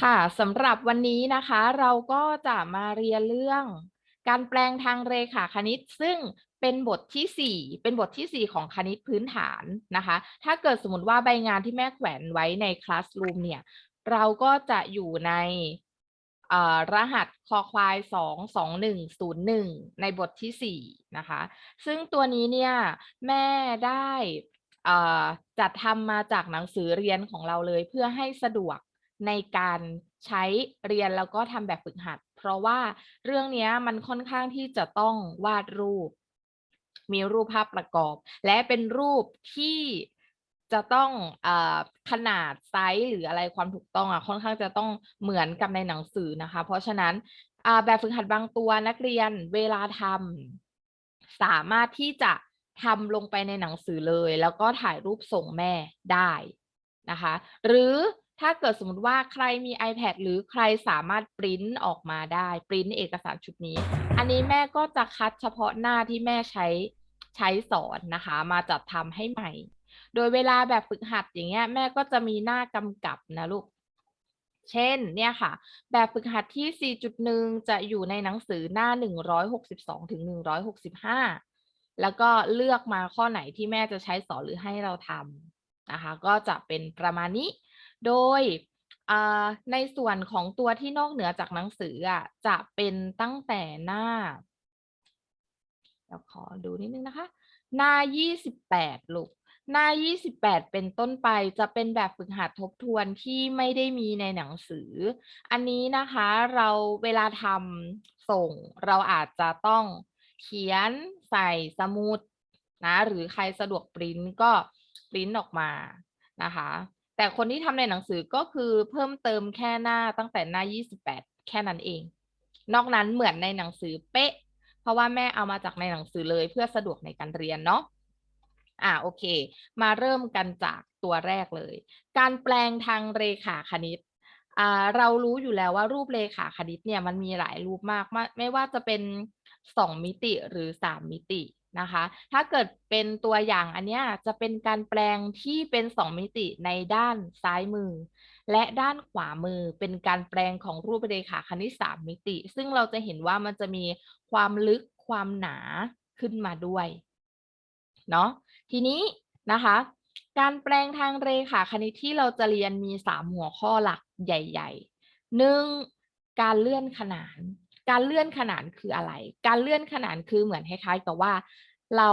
ค่ะสำหรับวันนี้นะคะเราก็จะมาเรียนเรื่อง การแปลงทางเรขาคณิต ซึ่งเป็นบทที่ 4 เป็นบทที่ 4 ของคณิตพื้นฐานนะคะ ถ้าเกิดสมมติว่าใบงานที่แม่แขวนไว้ในคลาส r ูมเนี่ย เราก็จะอยู่ในรหัสคอควาย 22101 ในบทที่ 4 นะคะ ซึ่งตัวนี้เนี่ยแม่ได้จัดทำมาจากหนังสือเรียนของเราเลยเพื่อให้สะดวก ในการใช้เรียนแล้วก็ทำแบบฝึกหัด เพราะว่าเรื่องนี้มันค่อนข้างที่จะต้องวาดรูป มีรูปภาพประกอบ และเป็นรูปที่จะต้องอขนาดไซส์หรืออะไรความถูกต้องอะค่อนข้างจะต้องเหมือนกับในหนังสือนะคะ เพราะฉะนั้นแบบฝึกหัดบางตัวนักเรียนเวลาทำสามารถที่จะทำลงไปในหนังสือเลย แล้วก็ถ่ายรูปส่งแม่ได้นะคะ หรือ ถ้าเกิดสมมติว่าใครมี iPad หรือใครสามารถปริ้นออกมาได้ ปริ้นเอกสารชุดนี้ อันนี้แม่ก็จะคัดเฉพาะหน้าที่แม่ใช้ใช้สอนนะคะ มาจัดทำให้ใหม่ โดยเวลาแบบฝึกหัดอย่างเงี้ย แม่ก็จะมีหน้ากำกับนะลูก เช่น เนี่ยค่ะ แบบฝึกหัดที่ 4.1 จะอยู่ในหนังสือหน้า 162ถึง165 แล้วก็เลือกมาข้อไหนที่แม่จะใช้สอนหรือให้เราทำนะคะ ก็จะเป็นประมาณนี้ โดยในส่วนของตัวที่นอกเหนือจากหนังสืออะจะเป็นตั้งแต่หน้าเดี๋ยวขอดูนิดนึงนะคะ หน้า 28 ลูก หน้า 28 เป็นต้นไปจะเป็นแบบฝึกหัดทบทวนที่ไม่ได้มีในหนังสือ อันนี้นะคะเราเวลาทำส่งเราอาจจะต้องเขียนใส่สมุดนะหรือใครสะดวกปริ้นก็ปริ้นออกมานะคะ แต่คนที่ทำในหนังสือก็คือเพิ่มเติมแค่หน้าตั้งแต่หน้า 28 แค่นั้นเอง นอกนั้นเหมือนในหนังสือเป๊ะ เพราะว่าแม่เอามาจากในหนังสือเลยเพื่อสะดวกในการเรียนเนาะอ่าโอเค มาเริ่มกันจากตัวแรกเลย การแปลงทางเรขาคณิตอ่าเรารู้อยู่แล้วว่ารูปเรขาคณิตเนี่ยมันมีหลายรูปมาก ไม่ว่าจะเป็น 2 มิติหรือ 3 มิติ นะคะ ถ้าเกิดเป็นตัวอย่างอันนี้จะเป็นการแปลงที่เป็น 2 มิติในด้านซ้ายมือ และด้านขวามือเป็นการแปลงของรูปเรขาคณิต3มิติ ซึ่งเราจะเห็นว่ามันจะมีความลึกความหนาขึ้นมาด้วยเนาะทีนี้นะคะการแปลงทางเรขาคณิตที่เราจะเรียนมี 3 หัวข้อหลักใหญ่ๆ 1. การเลื่อนขนาน การเลื่อนขนานคืออะไร การเลื่อนขนานคือเหมือนคล้ายๆกับว่า เรา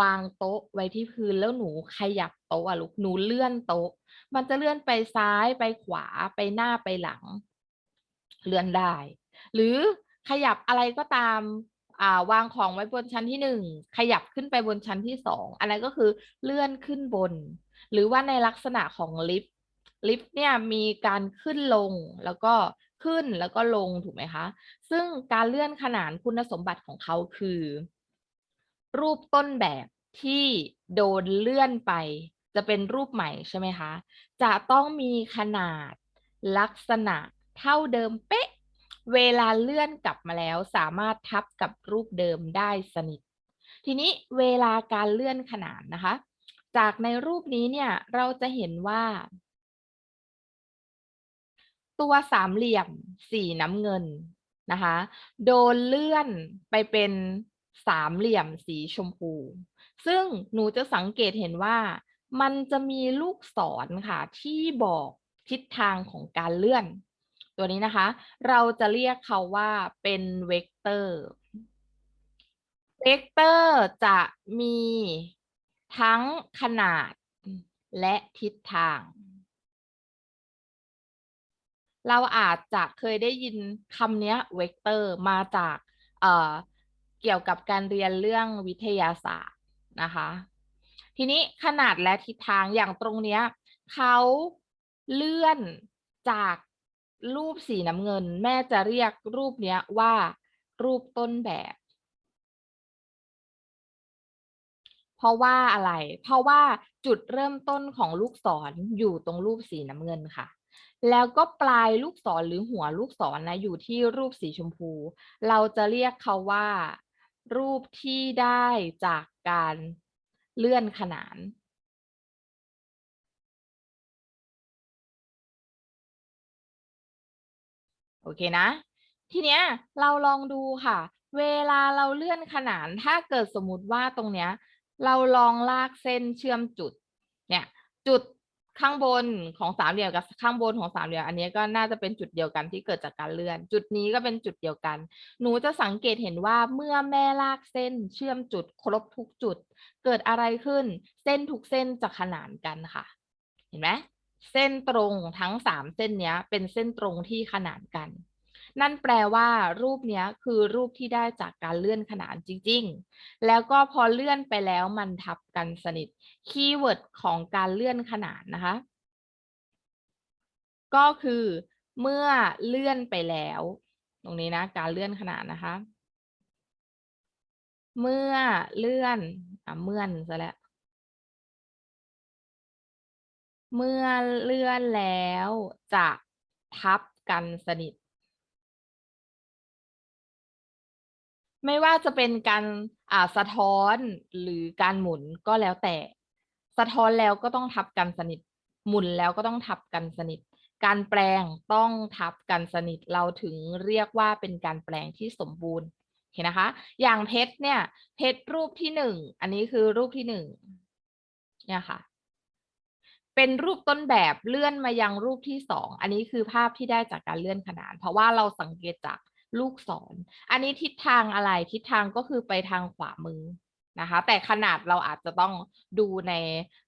วางโต๊ะไว้ที่พื้นแล้วหนูขยับโต๊ะอะลูกหนูเลื่อนโต๊ะ มันจะเลื่อนไปซ้ายไปขวาไปหน้าไปหลัง เลื่อนได้ หรือขยับอะไรก็ตามอ่าวางของไว้บนชั้นที่หนึ่งขยับขึ้นไปบนชั้นที่สองอันนั้นก็คือเลื่อนขึ้นบน หรือว่าในลักษณะของลิฟต์ลิฟต์เนี่ยมีการขึ้นลงแล้วก็ ขึ้นแล้วก็ลงถูกไหมคะ ซึ่งการเลื่อนขนานคุณสมบัติของเขาคือ รูปต้นแบบที่โดนเลื่อนไป จะเป็นรูปใหม่ใช่ไหมคะ จะต้องมีขนาดลักษณะเท่าเดิมเป๊ะ เวลาเลื่อนกลับมาแล้ว สามารถทับกับรูปเดิมได้สนิท ทีนี้เวลาการเลื่อนขนานนะคะ จากในรูปนี้เนี่ยเราจะเห็นว่า ตัวสามเหลี่ยมสีน้ำเงินนะคะ โดนเลื่อนไปเป็นสามเหลี่ยมสีชมพู ซึ่งหนูจะสังเกตเห็นว่า มันจะมีลูกศรค่ะที่บอกทิศทางของการเลื่อน ตัวนี้นะคะ เราจะเรียกเขาว่าเป็นเวกเตอร์ เวกเตอร์จะมีทั้งขนาดและทิศทาง เราอาจจะเคยได้ยินคำนี้เวกเตอร์มาจากเเกี่ยวกับการเรียนเรื่องวิทยาศาสตร์นะคะ ทีนี้ขนาดและทิศทางอย่างตรงเนี้ยเขาเลื่อนจากรูปสีน้ำเงิน แม่จะเรียกรูปเนี้ยว่ารูปต้นแบบ เพราะว่าอะไร เพราะว่าจุดเริ่มต้นของลูกศรออยู่ตรงรูปสีน้ำเงินค่ะ แล้วก็ปลายลูกศรหรือหัวลูกศรนะอยู่ที่รูปสีชมพู เราจะเรียกเขาว่า รูปที่ได้จากการเลื่อนขนานโอเคนะ ทีเนี้ยเราลองดูค่ะ เวลาเราเลื่อนขนานถ้าเกิดสมมติว่าตรงเนี้ย เราลองลากเส้นเชื่อมจุดเนี่ยจุด ข้างบนของสามเหลี่ยมกับข้างบนของสามเหลี่ยมอันนี้ก็น่าจะเป็นจุดเดียวกันที่เกิดจากการเลื่อน จุดนี้ก็เป็นจุดเดียวกัน หนูจะสังเกตเห็นว่าเมื่อแม่ลากเส้นเชื่อมจุดครบทุกจุด เกิดอะไรขึ้น เส้นทุกเส้นจะขนานกันค่ะ เห็นไหมเส้นตรงทั้งสามเส้นเนี้ยเป็นเส้นตรงที่ขนานกัน นั่นแปลว่ารูปนี้คือรูปที่ได้จากการเลื่อนขนานจริง ๆ แล้วก็พอเลื่อนไปแล้วมันทับกันสนิท คีย์เวิร์ดของการเลื่อนขนานนะคะ ก็คือเมื่อเลื่อนไปแล้ว ตรงนี้นะ การเลื่อนขนานนะคะ เมื่อเลื่อนอะเมื่อนซะแล้วเมื่อเลื่อนแล้วจะทับกันสนิท ไม่ว่าจะเป็นการอ่าสะท้อนหรือการหมุนก็แล้วแต่ สะท้อนแล้วก็ต้องทับกันสนิท หมุนแล้วก็ต้องทับกันสนิท การแปลงต้องทับกันสนิทเราถึงเรียกว่าเป็นการแปลงที่สมบูรณ์เห็นนะคะ อย่างเพชรเนี่ย เพชรรูปที่หนึ่งอันนี้คือรูปที่หนึ่งเนี่ยค่ะ เป็นรูปต้นแบบเลื่อนมายังรูปที่สองอันนี้คือภาพที่ได้จากการเลื่อนขนาน เพราะว่าเราสังเกตจาก ลูกศรอันนี้ทิศทางอะไรทิศทางก็คือไปทางขวามือนะคะ แต่ขนาดเราอาจจะต้องดูใน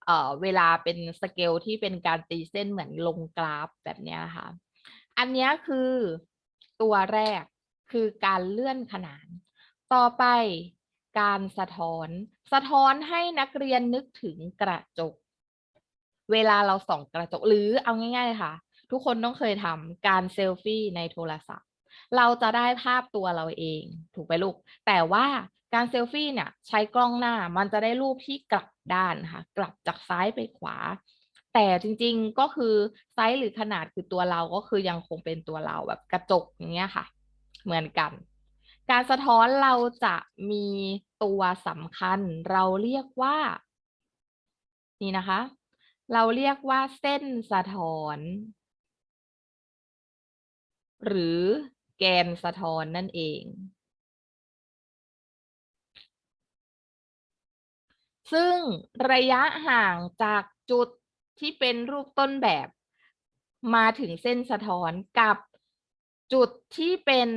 เเวลาเป็นสเกลที่เป็นการตีเส้นเหมือนลงกราฟแบบนี้นะคะอันนี้คือตัวแรกคือการเลื่อนขนาน ต่อไปการสะท้อน สะท้อนให้นักเรียนนึกถึงกระจก เวลาเราส่องกระจกหรือเอาง่าย ๆ ค่ะ ทุกคนต้องเคยทำการเซลฟี่ในโทรศัพท์ เราจะได้ภาพตัวเราเอง ถูกไหมลูก แต่ว่าการเซลฟี่เนี่ยใช้กล้องหน้ามันจะได้รูปที่กลับด้านค่ะ กลับจากซ้ายไปขวา แต่จริงๆก็คือไซส์หรือขนาดคือตัวเราก็คือยังคงเป็นตัวเราแบบกระจกอย่างเงี้ยค่ะ เหมือนกัน การสะท้อนเราจะมีตัวสำคัญ เราเรียกว่า นี่นะคะ เราเรียกว่าเส้นสะท้อน หรือ แกนสะท้อนนั่นเอง ซึ่งระยะห่างจากจุดที่เป็นรูปต้นแบบ มาถึงเส้นสะท้อนกับจุดที่เป็น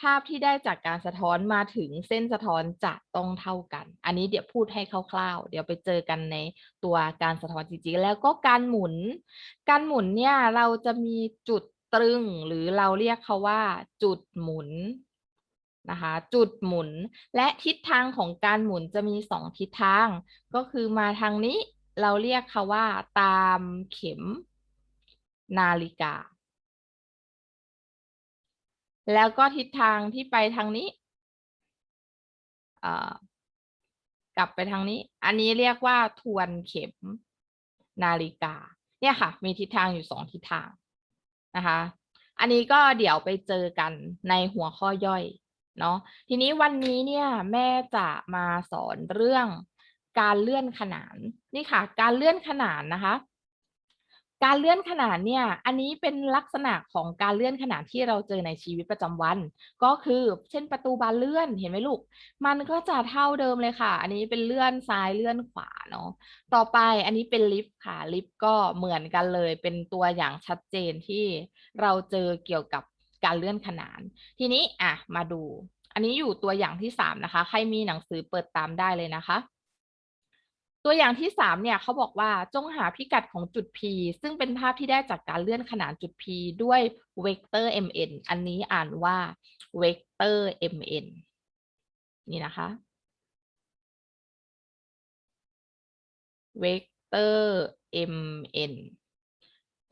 ภาพที่ได้จากการสะท้อนมาถึงเส้นสะท้อนจะต้องเท่ากัน อันนี้เดี๋ยวพูดให้คร่าวๆ เดี๋ยวไปเจอกันในตัวการสะท้อนจริงๆ แล้วก็การหมุน การหมุนเนี่ยเราจะมีจุด ตรึง หรือเราเรียกเขาว่า จุดหมุนนะคะจุดหมุนและทิศทางของการหมุนจะมีสองทิศทาง ก็คือมาทางนี้เราเรียกเขาว่า ตามเข็มนาฬิกา แล้วก็ทิศทางที่ไปทางนี้กลับไปทางนี้ อันนี้เรียกว่าทวนเข็มนาฬิกา เนี่ยค่ะ มีทิศทางอยู่สองทิศทาง นะคะ อันนี้ก็เดี๋ยวไปเจอกันในหัวข้อย่อยเนาะทีนี้วันนี้เนี่ยแม่จะมาสอนเรื่องการเลื่อนขนานนี่ค่ะ การเลื่อนขนานนะคะ การเลื่อนขนานเนี่ย อันนี้เป็นลักษณะของการเลื่อนขนานที่เราเจอในชีวิตประจำวัน ก็คือเช่นประตูบานเลื่อนเห็นไหมลูก มันก็จะเท่าเดิมเลยค่ะ อันนี้เป็นเลื่อนซ้ายเลื่อนขวาเนาะ ต่อไปอันนี้เป็นลิฟต์ค่ะ ลิฟต์ก็เหมือนกันเลย เป็นตัวอย่างชัดเจนที่เราเจอเกี่ยวกับการเลื่อนขนาน ทีนี้อะมาดู อันนี้อยู่ตัวอย่างที่สามนะคะ ใครมีหนังสือเปิดตามได้เลยนะคะ ตัวอย่างที่สามเนี่ยเขาบอกว่าจงหาพิกัดของจุด P ซึ่งเป็นภาพที่ได้จากการเลื่อนขนานจุด P ด้วยเวกเตอร์ mn อันนี้อ่านว่าเวกเตอร์ mn นี่นะคะเวกเตอร์ mn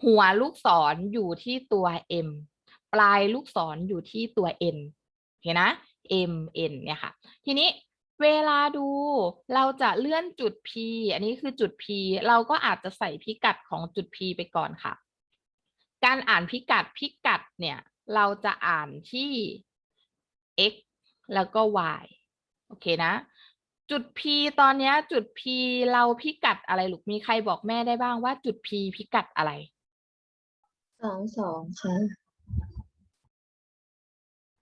หัวลูกศรอยู่ที่ตัว m ปลายลูกศรอยู่ที่ตัว n เห็นนะ mn เนี่ยค่ะ ทีนี้ เวลาดูเราจะเลื่อนจุด P อันนี้คือจุด P เราก็อาจจะใส่พิกัดของจุด P ไปก่อนค่ะ การอ่านพิกัดพิกัดเนี่ยเราจะอ่านที่ x แล้วก็ y โอเคนะ จุด P ตอนเนี้ยจุด P เราพิกัดอะไรลูกมีใครบอกแม่ได้บ้างว่าจุด P พิกัดอะไรสองสองค่ะ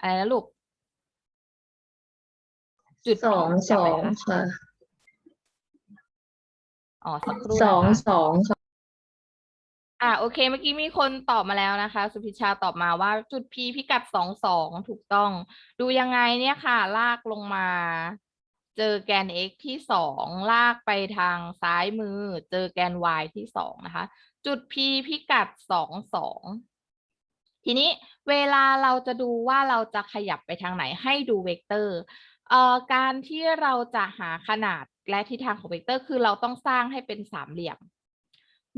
อะไรนะลูก จุดสองพีสจำอไว้งนะค่ะอ๋อสักครู่สองนะคะสองค่ะอ่าโอเค เมื่อกี้มีคนตอบมาแล้วนะคะ สุพิชาตอบมาว่าจุด P พิกัดสองสองถูกต้อง ดูยังไงเนี่ยค่ะ ลากลงมา เจอแกน x ที่สองลากไปทางซ้ายมือ เจอแกน y ที่สองนะคะ จุด P พิกัดสองสองทีนี้เวลาเราจะดูว่าเราจะขยับไปทางไหนให้ดูเวกเตอร์ เอ่อการที่เราจะหาขนาดและทิศทางของเวกเตอร์ คือเราต้องสร้างให้เป็นสามเหลี่ยม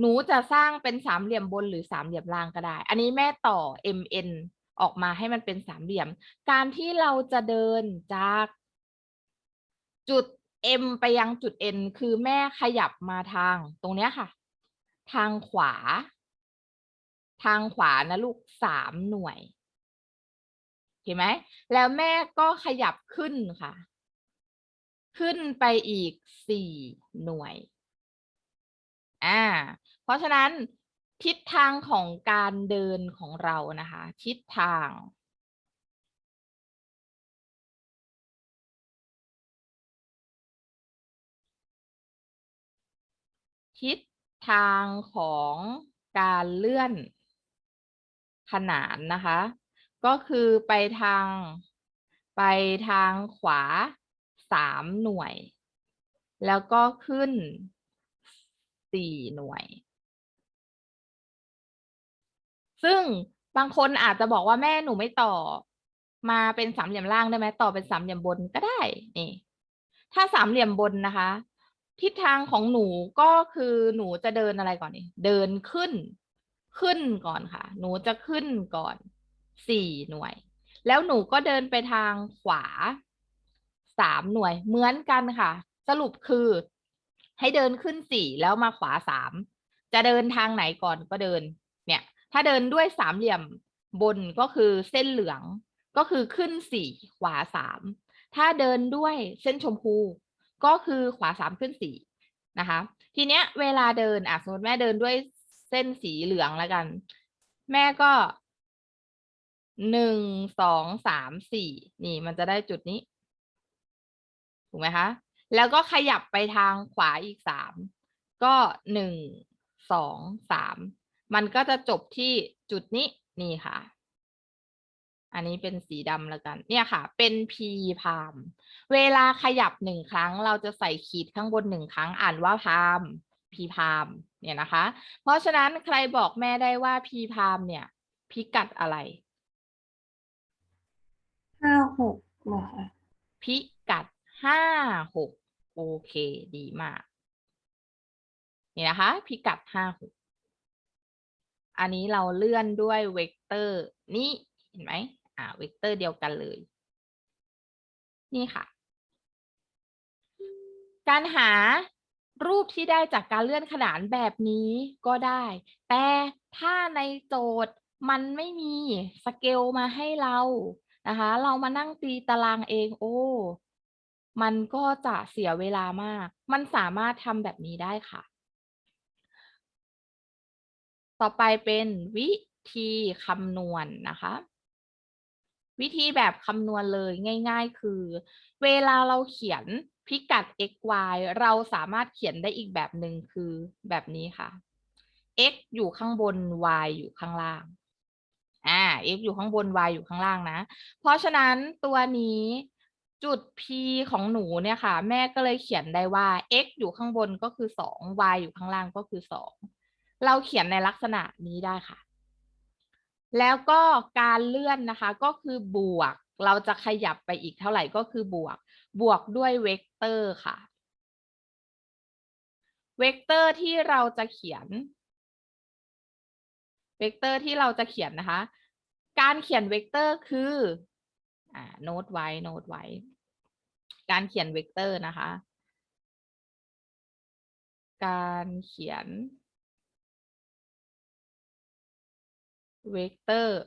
หนูจะสร้างเป็นสามเหลี่ยมบนหรือสามเหลี่ยมล่างก็ได้ อันนี้แม่ต่อ mn ออกมาให้มันเป็นสามเหลี่ยม การที่เราจะเดินจากจุด m ไปยังจุด n คือแม่ขยับมาทางตรงเนี้ยค่ะ ทางขวา ทางขวานะลูกสามหน่วย เห็นไหมแล้วแม่ก็ขยับขึ้นค่ะ ขึ้นไปอีกสี่หน่วยอ่าเพราะฉะนั้นทิศทางของการเดินของเรานะคะ ทิศทางทิศทางของการเลื่อนขนานนะคะ ก็คือไปทางไปทางขวาสามหน่วย แล้วก็ขึ้นสี่หน่วย ซึ่งบางคนอาจจะบอกว่าแม่หนูไม่ต่อ มาเป็นสามเหลี่ยมล่างได้ไหมต่อเป็นสามเหลี่ยมบนก็ได้นี่ถ้าสามเหลี่ยมบนนะคะ ทิศทางของหนูก็คือหนูจะเดินอะไรก่อนนี่เดินขึ้นขึ้นก่อนค่ะ หนูจะขึ้นก่อน สี่หน่วย แล้วหนูก็เดินไปทางขวาสามหน่วย เหมือนกันค่ะ สรุปคือ ให้เดินขึ้นสี่แล้วมาขวาสามจะเดินทางไหนก่อนก็เดิน เนี่ย ถ้าเดินด้วยสามเหลี่ยมบนก็คือเส้นเหลืองก็คือขึ้นสี่ขวาสามถ้าเดินด้วยเส้นชมพู ก็คือขวาสามขึ้นสี่นะคะ ทีเนี้ยเวลาเดินอะสมมติแม่เดินด้วยเส้นสีเหลืองแล้วกัน แม่ก็ หนึ่งสองสามสี่นี่มันจะได้จุดนี้ ถูกไหมคะ แล้วก็ขยับไปทางขวาอีกสามก็หนึ่งสองสามมันก็จะจบที่จุดนี้นี่ค่ะ อันนี้เป็นสีดำแล้วกัน เนี่ยค่ะ เป็น p พาม เวลาขยับหนึ่งครั้ง เราจะใส่ขีดข้างบนหนึ่งครั้งอ่านว่าพาม p พามเนี่ยนะคะ เพราะฉะนั้นใครบอกแม่ได้ว่า p พามเนี่ย พิกัดอะไร หกเหรอคะพิกัดห้าหกโอเค ดีมาก นี่นะคะ พิกัดห้าหกอันนี้เราเลื่อนด้วยเวกเตอร์นี่เห็นไหมอ่าเวกเตอร์เดียวกันเลย นี่ค่ะ การหารูปที่ได้จากการเลื่อนขนานแบบนี้ก็ได้ แต่ถ้าในโจทย์มันไม่มีสเกลมาให้เรา นะคะ เรามานั่งตีตารางเองโอ้มันก็จะเสียเวลามาก มันสามารถทำแบบนี้ได้ค่ะ ต่อไปเป็นวิธีคำนวณนะคะ วิธีแบบคำนวณเลยง่าย ๆ คือ เวลาเราเขียนพิกัด x y เราสามารถเขียนได้อีกแบบหนึ่งคือแบบนี้ค่ะ x อยู่ข้างบน y อยู่ข้างล่าง อ่า x อยู่ข้างบน y อยู่ข้างล่างนะ เพราะฉะนั้นตัวนี้จุด p ของหนูเนี่ยค่ะ แม่ก็เลยเขียนได้ว่า x อยู่ข้างบนก็คือสอง y อยู่ข้างล่างก็คือสองเราเขียนในลักษณะนี้ได้ค่ะ แล้วก็การเลื่อนนะคะก็คือบวก เราจะขยับไปอีกเท่าไหร่ก็คือบวก บวกด้วยเวกเตอร์ค่ะ เวกเตอร์ที่เราจะเขียน เวกเตอร์ที่เราจะเขียนนะคะ การเขียนเวกเตอร์คืออ่าโน้ตไว้โน้ตไว้ การเขียนเวกเตอร์นะคะ การเขียนเวกเตอร์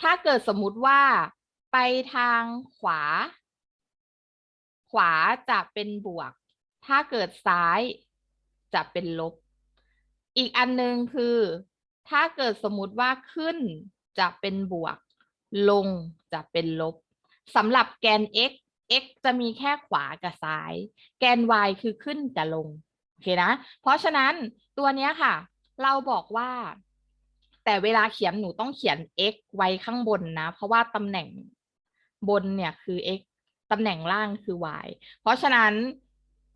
ถ้าเกิดสมมุติว่าไปทางขวา ขวาจะเป็นบวก ถ้าเกิดซ้ายจะเป็นลบ อีกอันหนึงคือ ถ้าเกิดสมมติว่าขึ้นจะเป็นบวก ลงจะเป็นลบสำหรับแกน x x จะมีแค่ขวากับซ้าย แกน y คือขึ้นกับลง โอเคนะ เพราะฉะนั้นตัวนี้ค่ะ เราบอกว่า แต่เวลาเขียนหนูต้องเขียน x ไว้ข้างบนนะ เพราะว่าตำแหน่งบนเนี่ยคือ x ตำแหน่งล่างคือ y เพราะฉะนั้น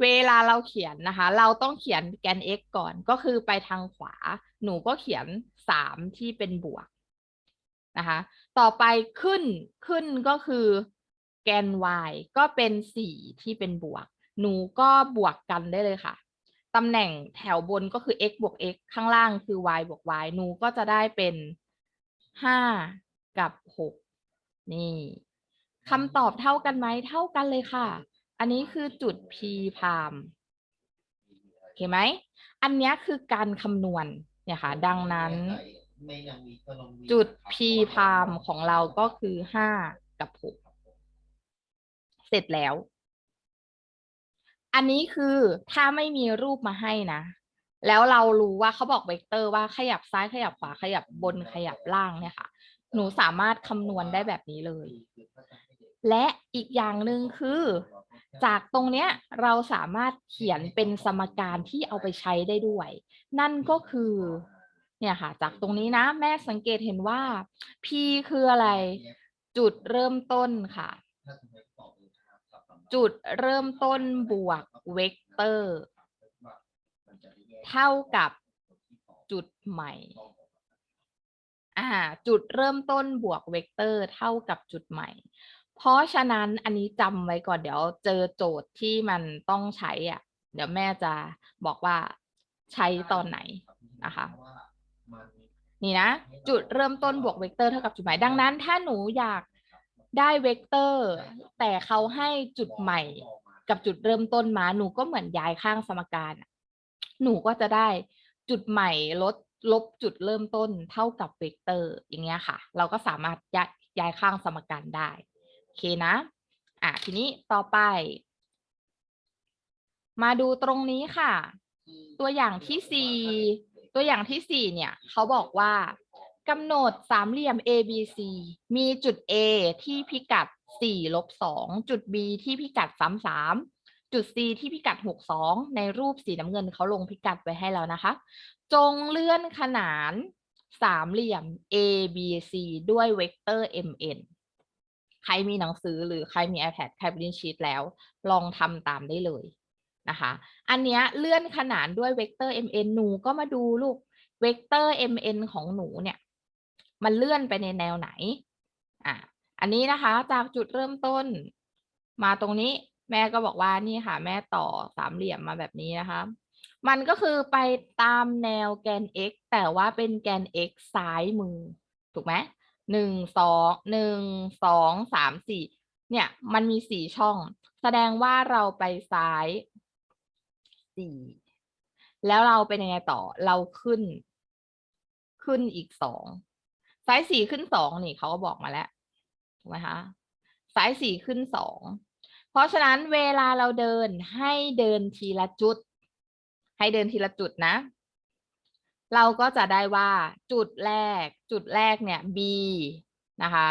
เวลาเราเขียนนะคะ เราต้องเขียนแกน x ก่อนก็คือไปทางขวา หนูก็เขียน3ที่เป็นบวกนะคะ ต่อไปขึ้นขึ้นก็คือแกน y ก็เป็น4ที่เป็นบวก หนูก็บวกกันได้เลยค่ะตำแหน่งแถวบนก็คือ x บวก x ข้างล่างคือ y บวก y หนูก็จะได้เป็นห้ากับหกนี่คำตอบเท่ากันไหมเท่ากันเลยค่ะ อันนี้คือจุด p พามโอเคไหม อันนี้คือการคำนวณ เนี่ยค่ะ ดังนั้นจุด p พามของเราก็คือห้ากับหกเสร็จแล้ว อันนี้คือถ้าไม่มีรูปมาให้นะ แล้วเรารู้ว่าเขาบอกเวกเตอร์ว่าขยับซ้ายขยับขวาขยับบนขยับล่างเนี่ยค่ะ หนูสามารถคำนวณได้แบบนี้เลย และอีกอย่างหนึ่งคือ จากตรงเนี้ยเราสามารถเขียนเป็นสมการที่เอาไปใช้ได้ด้วย นั่นก็คือเนี่ยค่ะ จากตรงนี้นะแม่สังเกตเห็นว่า p คืออะไร จุดเริ่มต้นค่ะ จุดเริ่มต้นบวกเวกเตอร์ เท่ากับจุดใหม่อ่าจุดเริ่มต้นบวกเวกเตอร์ เท่ากับจุดใหม่ เพราะฉะนั้นอันนี้จำไว้ก่อนเดี๋ยวเจอโจทย์ที่มันต้องใช้อะ เดี๋ยวแม่จะบอกว่าใช้ตอนไหนนะคะ นี่นะ จุดเริ่มต้นบวกเวกเตอร์เท่ากับจุดหมาย ดังนั้น ถ้าหนูอยากได้เวกเตอร์ แต่เขาให้จุดใหม่กับจุดเริ่มต้นมา หนูก็เหมือนย้ายข้างสมการอะหนูก็จะได้จุดใหม่ลดลบจุดเริ่มต้นเท่ากับเวกเตอร์ อย่างเงี้ยค่ะ เราก็สามารถย้ายย้ายข้างสมการได้ โอเคนะ อะทีนี้ต่อไป มาดูตรงนี้ค่ะ ตัวอย่างที่สี่ตัวอย่างที่สี่เนี่ยเขาบอกว่ากำหนดสามเหลี่ยม ABC มีจุด A ที่พิกัด4ลบ2จุด B ที่พิกัด3 3จุด C ที่พิกัด 6 2 ในรูปสีน้ำเงินเขาลงพิกัดไว้ให้แล้วนะคะ จงเลื่อนขนานสามเหลี่ยม ABC ด้วยเวกเตอร์ MN ใค รมีหนังสือหรือใครมี iPad ใครเป็นชีตแล้ว ลองทำตามได้เลยนะคะ อันเนี้ยเลื่อนขนานด้วยเวกเตอร์ mn หนูก็มาดูลูกเวกเตอร์ mn ของหนูเนี่ย มันเลื่อนไปในแนวไหนอะอันนี้นะคะจากจุดเริ่มต้นมาตรงนี้แม่ก็บอกว่านี่ค่ะ แม่ต่อสามเหลี่ยมมาแบบนี้นะคะ มันก็คือไปตามแนวแกน x แต่ว่าเป็นแกน x ซ้ายมือ ถูกไหม หนึ่งสองหนึ่งสองสามสี่เนี่ยมันมีสี่ช่อง แสดงว่าเราไปซ้ายสี่แล้วเราเป็นยังไงต่อเราขึ้น ขึ้นอีกสองซ้ายสี่ขึ้นสองนี่เขาก็บอกมาแล้วถูกไหมคะซ้ายสี่ขึ้นสองเพราะฉะนั้นเวลาเราเดินให้เดินทีละจุด ให้เดินทีละจุดนะ เราก็จะได้ว่าจุดแรก จุดแรกเนี่ย B นะคะ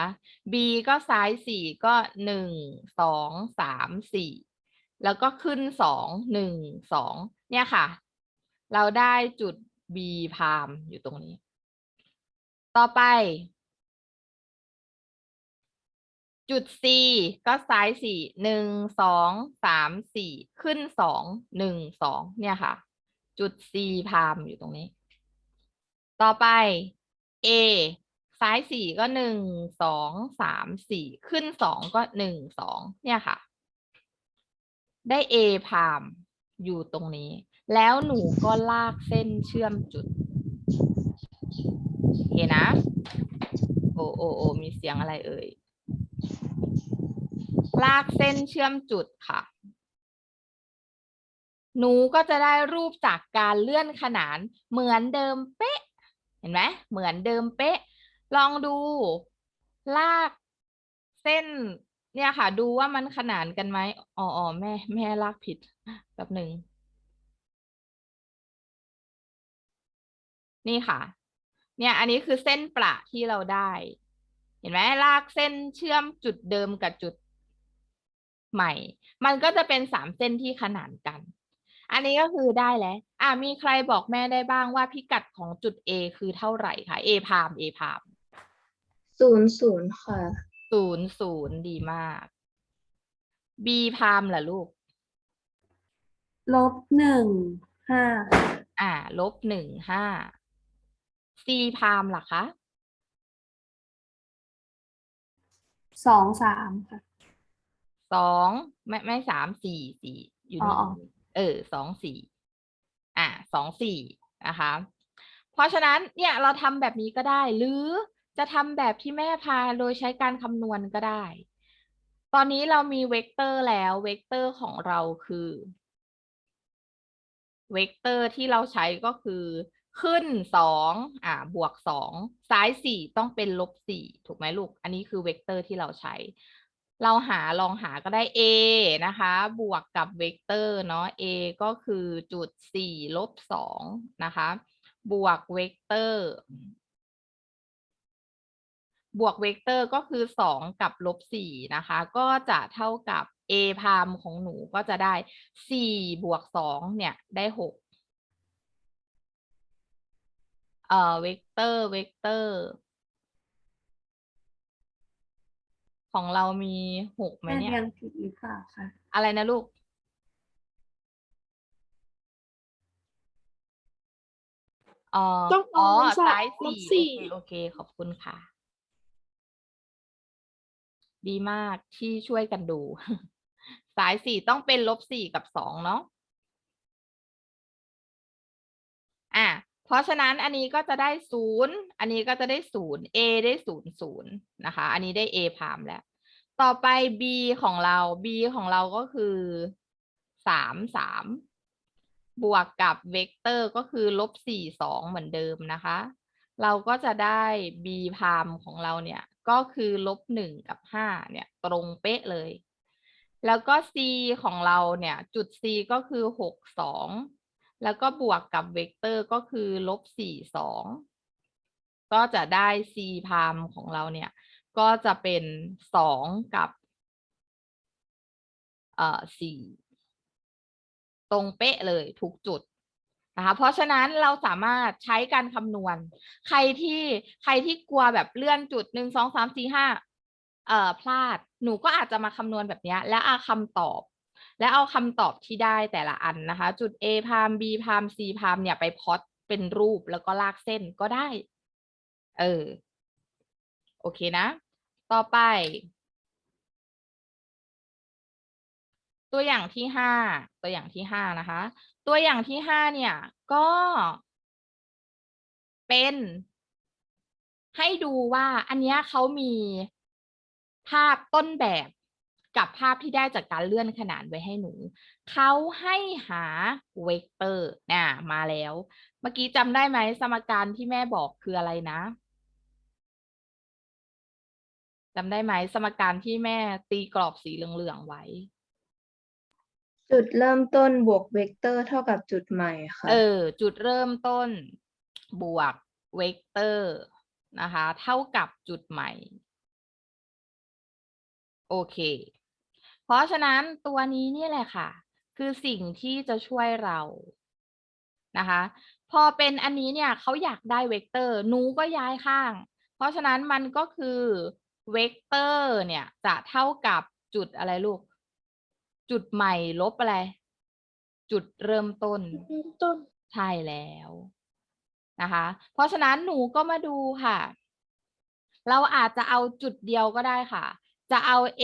B ก็ซ้ายสี่ก็หนึ่งสองสามสี่แล้วก็ขึ้นสองหนึ่งสองเนี่ยค่ะ เราได้จุด B พามอยู่ตรงนี้ ต่อไป จุด C ก็ซ้ายสี่หนึ่งสองสามสี่ขึ้นสองหนึ่งสองเนี่ยค่ะ จุด C พามอยู่ตรงนี้ ต่อไป A ซ้ายสี่ก็หนึ่งสองสามสี่ขึ้นสองก็หนึ่งสองเนี่ยค่ะ ได้ A พามอยู่ตรงนี้ แล้วหนูก็ลากเส้นเชื่อมจุดโอเคนะ โอโอโอมีเสียงอะไรเอ่ย ลากเส้นเชื่อมจุดค่ะ หนูก็จะได้รูปจากการเลื่อนขนานเหมือนเดิมเป๊ะ เห็นไหมเหมือนเดิมเป๊ะ ลองดูลากเส้น เนี่ยค่ะ ดูว่ามันขนานกันไหมอ๋อออแม่ แม่ลากผิดแป๊บหนึ่งนี่ค่ะ เนี่ยอันนี้คือเส้นประที่เราได้ เห็นไหมลากเส้นเชื่อมจุดเดิมกับจุดใหม่ มันก็จะเป็นสามเส้นที่ขนานกัน อันนี้ก็คือได้แล้ว อะมีใครบอกแม่ได้บ้างว่าพิกัดของจุด A คือเท่าไหร่คะ A พาม A พามศูนย์ศูนย์ค่ะ ศูนย์ศูนย์ดีมาก B พามล่ะลูก ลบหนึ่งห้าอ่า ลบหนึ่งห้า C พามล่ะคะ สองสามค่ะ สองไม่ไม่สามสี่สี่อยู่นี่อ๋อเออสองสี่ อะสองสี่นะคะ เพราะฉะนั้นเนี่ยเราทำแบบนี้ก็ได้ หรือจะทำแบบที่แม่พาโดยใช้การคำนวณก็ได้ ตอนนี้เรามีเวกเตอร์แล้ว เวกเตอร์ของเราคือ เวกเตอร์ที่เราใช้ก็คือ ขึ้นสองอ่าบวกสองซ้ายสี่ต้องเป็นลบสี่ถูกไหมลูก อันนี้คือเวกเตอร์ที่เราใช้ เราหาลองหาก็ได้ a นะคะ บวกกับเวกเตอร์เนาะ a ก็คือจุดสี่ลบสองนะคะ บวกเวกเตอร์ บวกเวกเตอร์ก็คือสองกับลบสี่นะคะ ก็จะเท่ากับ a พามของหนูก็จะได้สี่บวกสองเนี่ยได้หกเอ่อเวกเตอร์เวกเตอร์ ของเรามีหกไหมแม่เนี่ยเรียงผิดหรือเปล่าคะอะไรนะลูกเอ่อต้องอ๋อเอาสามซ้ายลบสี่สี่ โอเคโอเค ขอบคุณค่ะ ดีมากที่ช่วยกันดู สายสี่ต้องเป็นลบสี่กับสองเนาะ อะ เพราะฉะนั้นอันนี้ก็จะได้ศูนย์อันนี้ก็จะได้ศูนย์ A ได้ศูนย์ศูนย์นะคะ อันนี้ได้ A พามแล้ว ต่อไป B ของเรา B ของเราก็คือสามสามบวกกับเวกเตอร์ก็คือลบสี่สองเหมือนเดิมนะคะ เราก็จะได้ b พามของเราเนี่ยก็คือลบหนึ่งกับห้าเนี่ยตรงเป๊ะเลย แล้วก็ c ของเราเนี่ยจุด c ก็คือหกสอง แล้วก็บวกกับเวกเตอร์ก็คือลบสี่สองก็จะได้ c พามของเราเนี่ย ก็จะเป็นสองกับเอ่อสี่ตรงเป๊ะเลยทุกจุดนะคะเพราะฉะนั้นเราสามารถใช้การคำนวณ ใครที่ใครที่กลัวแบบเลื่อนจุดหนึ่งสองสามสี่ห้าเอ่อพลาด หนูก็อาจจะมาคำนวณแบบนี้แล้วอาคำตอบ และเอาคำตอบที่ได้แต่ละอันนะคะ จุด A พาม B พาม C พามเนี่ยไปพอตเป็นรูปแล้วก็ลากเส้นก็ได้ เออ โอเคนะ ต่อไป ตัวอย่างที่ห้าตัวอย่างที่ห้านะคะ ตัวอย่างที่ห้าเนี่ยก็ เป็น ให้ดูว่าอันนี้เขามีภาพต้นแบบ กับภาพที่ได้จากการเลื่อนขนานไว้ให้หนู เขาให้หาเวกเตอร์น่ะมาแล้ว เมื่อกี้จำได้ไหมสมการที่แม่บอกคืออะไรนะจำได้ไหมสมการที่แม่ตีกรอบสีเหลืองๆไว้ จุดเริ่มต้นบวกเวกเตอร์เท่ากับจุดใหม่ค่ะ เออ จุดเริ่มต้นบวกเวกเตอร์นะคะ เท่ากับจุดใหม่ โอเค เพราะฉะนั้นตัวนี้นี่แหละค่ะ คือสิ่งที่จะช่วยเรานะคะ พอเป็นอันนี้เนี่ยเขาอยากได้เวกเตอร์หนูก็ย้ายข้าง เพราะฉะนั้นมันก็คือเวกเตอร์เนี่ยจะเท่ากับจุดอะไรลูก จุดใหม่ลบอะไร จุดเริ่มต้นเริ่มต้นใช่แล้วนะคะ เพราะฉะนั้นหนูก็มาดูค่ะ เราอาจจะเอาจุดเดียวก็ได้ค่ะ จะเอา A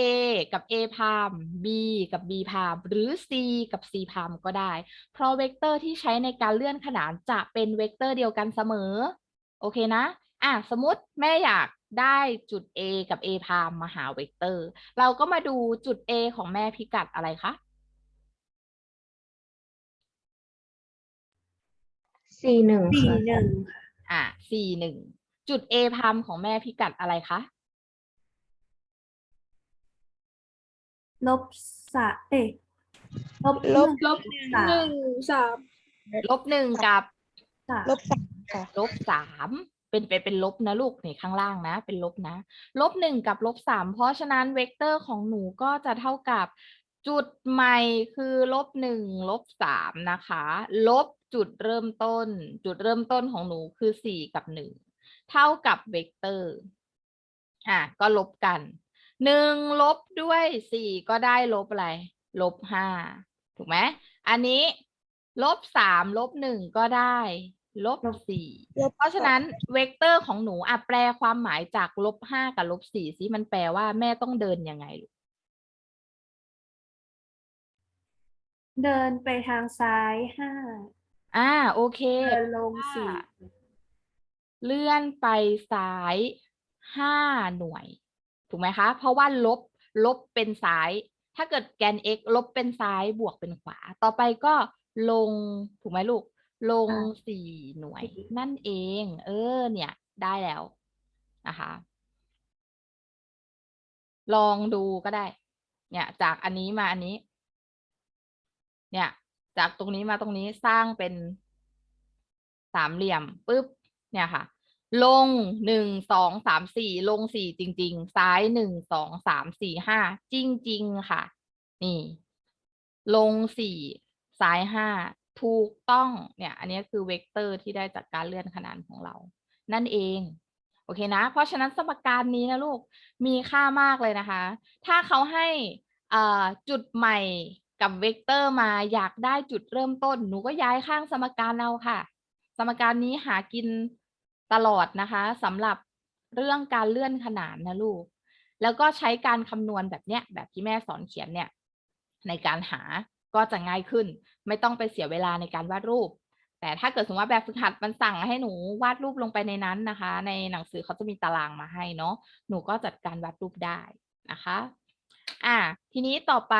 กับ A พาม B กับ B พาม หรือ C กับ C พามก็ได้ เพราะเวกเตอร์ที่ใช้ในการเลื่อนขนานจะเป็นเวกเตอร์เดียวกันเสมอ โอเคนะ อะ สมมติแม่อยากได้จุด A กับ A พามมาหาเวกเตอร์ เราก็มาดูจุด A ของแม่พิกัดอะไรคะสี่หนึ่งสี่ค่ะหนึ่งค่ะ อะ C หนึ่งจุด A พามของแม่พิกัดอะไรคะ ลบสะเอ๊ะลบลบหลนึ่งบสามหนึ่งสามลบหนึ่งกับค่ะลบสามค่ะลบสามเเป็นเป็นเป็นลบนะลูกนี่ข้างล่างนะ เป็นลบนะ ลบหนึ่งกับลบสามเพราะฉะนั้นเวกเตอร์ของหนูก็จะเท่ากับจุดใหม่คือลบหนึ่งลบสามนะคะ ลบจุดเริ่มต้น จุดเริ่มต้นของหนูคือสี่กับหนึ่งเท่ากับเวกเตอร์อะก็ลบกัน หนึ่งลบด้วยสี่ก็ได้ลบอะไร ลบห้าถูกไหมอันนี้ลบสามลบหนึ่งก็ได้ลบลบสี่ลบเพราะฉะนั้นเวกเตอร์ของหนูอะแปลความหมายจากลบห้ากับลบสี่สิมันแปลว่าแม่ต้องเดินยังไงลูกเดินไปทางซ้ายห้าอ่าโอเคเดินลงว่าสี่เลื่อนไปซ้ายห้าหน่วย ถูกไหมคะ เพราะว่าลบลบเป็นซ้าย ถ้าเกิดแกน x ลบเป็นซ้ายบวกเป็นขวา ต่อไปก็ลงถูกไหมลูก ลงสี่หน่วยนั่นเอง เออ เนี่ย ได้แล้วนะคะ ลองดูก็ได้ เนี่ยจากอันนี้มาอันนี้ เนี่ยจากตรงนี้มาตรงนี้สร้างเป็นสามเหลี่ยมปุ๊บ เนี่ยค่ะ ลงหนึ่งสองสามสี่ลงสี่จริง ๆ ซ้ายหนึ่งสองสามสี่ห้าจริง ๆ ค่ะ นี่ ลงสี่ซ้ายห้าถูกต้องเนี่ย อันนี้คือเวกเตอร์ที่ได้จากการเลื่อนขนานของเรา นั่นเอง โอเคนะ เพราะฉะนั้นสมการนี้นะลูกมีค่ามากเลยนะคะ ถ้าเขาให้อ่าจุดใหม่กับเวกเตอร์มาอยากได้จุดเริ่มต้น หนูก็ย้ายข้างสมการเอาค่ะ สมการนี้หากิน ตลอดนะคะสำหรับเรื่องการเลื่อนขนานนะลูก แล้วก็ใช้การคำนวณแบบเนี้ยแบบที่แม่สอนเขียนเนี่ยในการหาก็จะง่ายขึ้น ไม่ต้องไปเสียเวลาในการวาดรูป แต่ถ้าเกิดสมมติว่าแบบฝึกหัดมันสั่งให้หนูวาดรูปลงไปในนั้นนะคะ ในหนังสือเขาจะมีตารางมาให้เนาะหนูก็จัดการวาดรูปได้นะคะอะทีนี้ต่อไป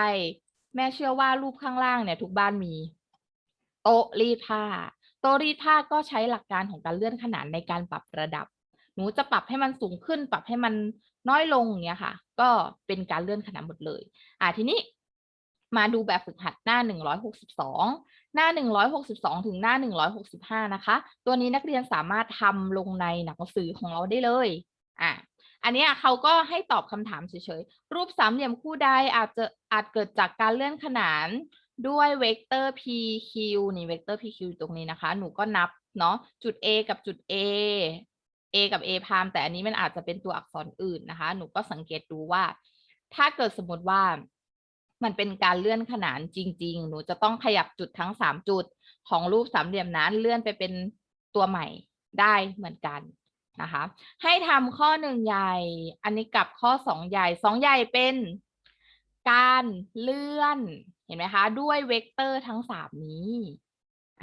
แม่เชื่อว่ารูปข้างล่างเนี่ยทุกบ้านมี โต๊ะรีดผ้า ต๊ะรีดผ้าก็ใช้หลักการของการเลื่อนขนานในการปรับระดับ หนูจะปรับให้มันสูงขึ้น ปรับให้มันน้อยลงอย่างเงี้ยค่ะ ก็เป็นการเลื่อนขนานหมดเลย อะทีนี้มาดูแบบฝึกหัดหน้า 162 หน้า 162 ถึงหน้า 165 นะคะ ตัวนี้นักเรียนสามารถทำลงในหนังสือของเราได้เลย อะ อันนี้เขาก็ให้ตอบคำถามเฉยๆ รูปสามเหลี่ยมคู่ใดอาจจะอาจเกิดจากการเลื่อนขนาน ด้วยเวกเตอร์ PQ นี่เวกเตอร์ PQ ตรงนี้นะคะ หนูก็นับเนาะจุด A กับจุด A A กับ A พามแต่อันนี้มันอาจจะเป็นตัวอักษรอื่นนะคะ หนูก็สังเกตดูว่า ถ้าเกิดสมมติว่ามันเป็นการเลื่อนขนานจริง ๆ หนูจะต้องขยับจุดทั้งสามจุดของรูปสามเหลี่ยมนั้นเลื่อนไปเป็นตัวใหม่ได้เหมือนกันนะคะ ให้ทำข้อหนึ่งใหญ่ อันนี้กับข้อสองใหญ่สองใหญ่เป็น การเลื่อนเห็นไหมคะ ด้วยเวกเตอร์ทั้งสามนี้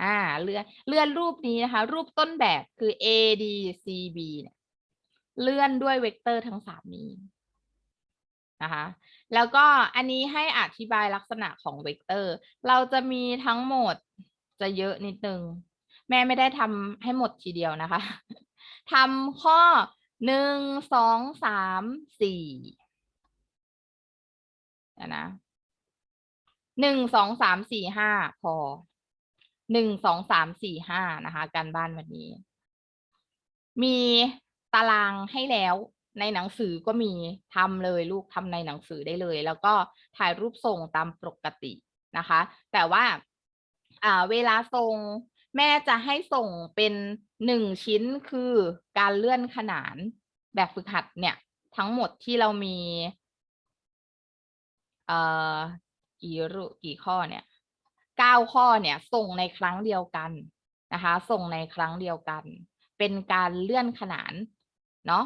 อ่าเลื่อนเลื่อนรูปนี้นะคะ รูปต้นแบบคือ A D C B เนี่ยเลื่อนด้วยเวกเตอร์ทั้งสามนี้นะคะแล้วก็อันนี้ให้อธิบายลักษณะของเวกเตอร์ เราจะมีทั้งหมดจะเยอะนิดนึง แม่ไม่ได้ทำให้หมดทีเดียวนะคะทำข้อหนึ่งสองสามสี่ นะหนึ่งสองสามสี่ห้าพอหนึ่งสองสามสี่ห้านะคะการบ้านวันนี้ มีตารางให้แล้วในหนังสือก็มีทำเลยลูกทำในหนังสือได้เลย แล้วก็ถ่ายรูปส่งตามปกตินะคะ แต่ว่าเวลาส่งแม่จะให้ส่งเป็นหนึ่งชิ้นคือการเลื่อนขนานแบบฝึกหัดเนี่ย ทั้งหมดที่เรามี กี่รูกี่ข้อเนี่ยเก้าข้อเนี่ยส่งในครั้งเดียวกันนะคะ ส่งในครั้งเดียวกัน เป็นการเลื่อนขนานเนาะ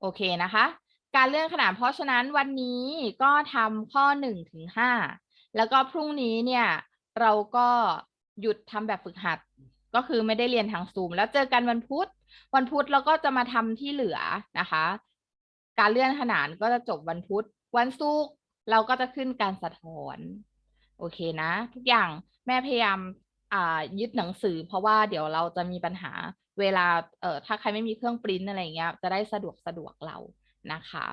โอเคนะคะ การเลื่อนขนานเพราะฉะนั้นวันนี้ก็ทำข้อหนึ่งถึงห้าแล้วก็พรุ่งนี้เนี่ยเราก็หยุดทำแบบฝึกหัด ก็คือไม่ได้เรียนทางซูม แล้วเจอกันวันพุธ วันพุธเราก็จะมาทำที่เหลือนะคะ การเลื่อนขนานก็จะจบวันพุธ วันศุกร์เราก็จะขึ้นการสะท้อน โอเคนะ ทุกอย่างแม่พยายามอ่ายึดหนังสือ เพราะว่าเดี๋ยวเราจะมีปัญหาเวลาเอ่อถ้าใครไม่มีเครื่องปริ้นอะไรเงี้ย จะได้สะดวกสะดวกเรานะคะ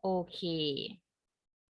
โอเค